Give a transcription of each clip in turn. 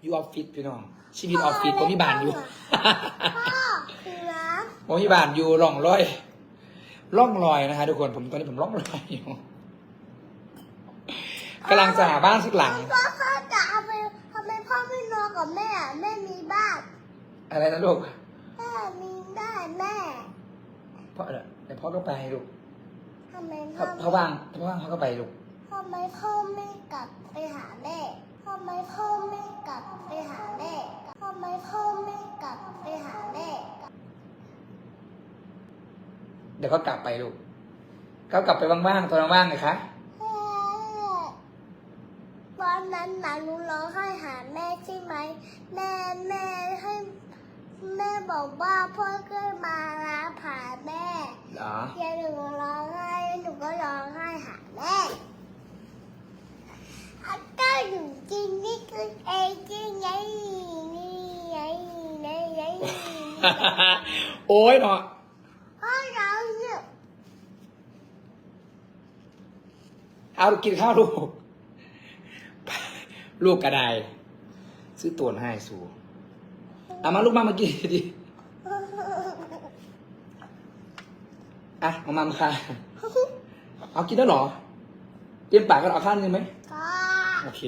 อยู่ออฟฟิศพี่น้อง ชีวิตออฟฟิศผมมีบ้านอยู่พ่อคือน้ผมมีบ้านอยู่ร่องรอยร่องรอยนะคะทุกคนผมตอนนี้ผมร่องรอยอยู่กำลังจะหาบ้านสักหลังำพ่อเขาจะเอาไปทำไมพ่อไม่นอนกับแม่อะแม่มีบ้านอะไรนะลูกแม่มีได้แม่พ่อเดี๋ยวพ่อก็ไปลูกทำไมถ้าพ่อถ้าว่างถ้าว่างพ่อก็ไปลูก ทำไมพ่อไม่กลับไปหาแม่ทำไมพ่อไม่กลับไปหาแม่ทำไมพ่อไม่กลับไปหาแม่ เดี๋ยวก็กลับไปลูกก็กลับไปว่างๆตอนว่างๆนะคะแม่วันนั้นน่ะหนูร้องไห้หาแม่ใช่ไหมแม่แม่ให้แม่บอกว่าพ่อก็มารับหาแม่เหรอเดี๋ยวหนูร้องไห้หนูก็ร้องไห้หาแม่อาก็อยู่จริงนี่คือเองจริงไงนี่ไงนี่ไงโอ้ยเนาะ พ่อร้องเนี่ย เอากินข้าวลูก ลูกกระไดซื้อตัวให้สูเอามาลูกมามากินดิอะเอามามาค่ะ เอากินแล้วเหรอเตรียมปากกันเอาข้างนึงไหมก็โอเค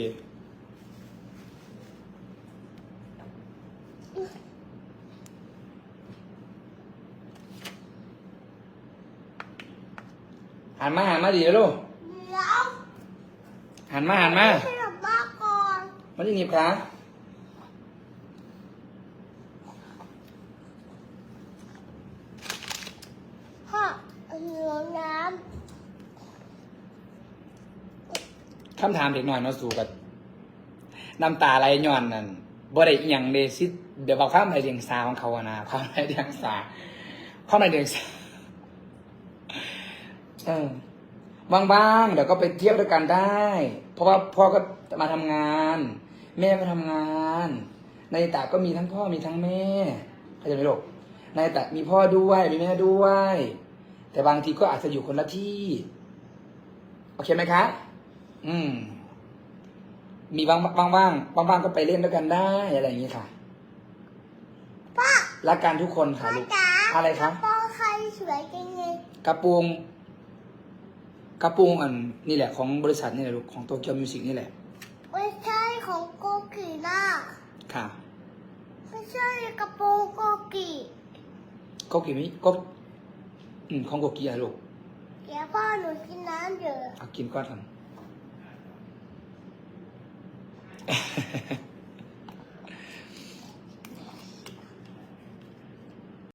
หันมาหันมาดีแล้วลูกเดี๋ยว หันมาหันมาให้หลับบ้านก่อนมาที่หนีบขาพ่อหิวน้คำถามเด็กหน่อยเนาะสู่กับน้ำตาไหลย้อนนั่นบ่ได้อีหยังเดซิเดี๋ยวบอกความในเดียงสาของเขาอะนะความในเดียงสาความในเดียงสาเออ ว่างๆเดี๋ยวก็ไปเที่ยวด้วยกันได้ เพราะว่าพ่อก็มาทำงาน แม่ก็ทำงาน ในตาก็มีทั้งพ่อมีทั้งแม่เข้าใจไหมลูกในตามีพ่อด้วยมีแม่ด้วย แต่บางทีก็อาจจะอยู่คนละที่ โอเคไหมคะ อืม มีว่างว่างว่างว่างว่างๆก็ไปเล่นด้วยกันได้อะไรอย่างนี้ค่ะำพ่อรักกันทุกคนค่ะพ่อลูกจ๋าอะไรคะพ่อใครสวยจังเลยกระปุง กระปุงอันนี่แหละของบริษัทนี่แหละลูกของโตเกียวมิวสิกนี่แหละ ไม่ใช่ของโกกีนะค่ะไม่ใช่กระโปรงโกกีก็กี่มิก็อืมของโกกีอะลูกเดี๋ยวพ่อหนูกินน้ำเยอะเอากินก้อนกัน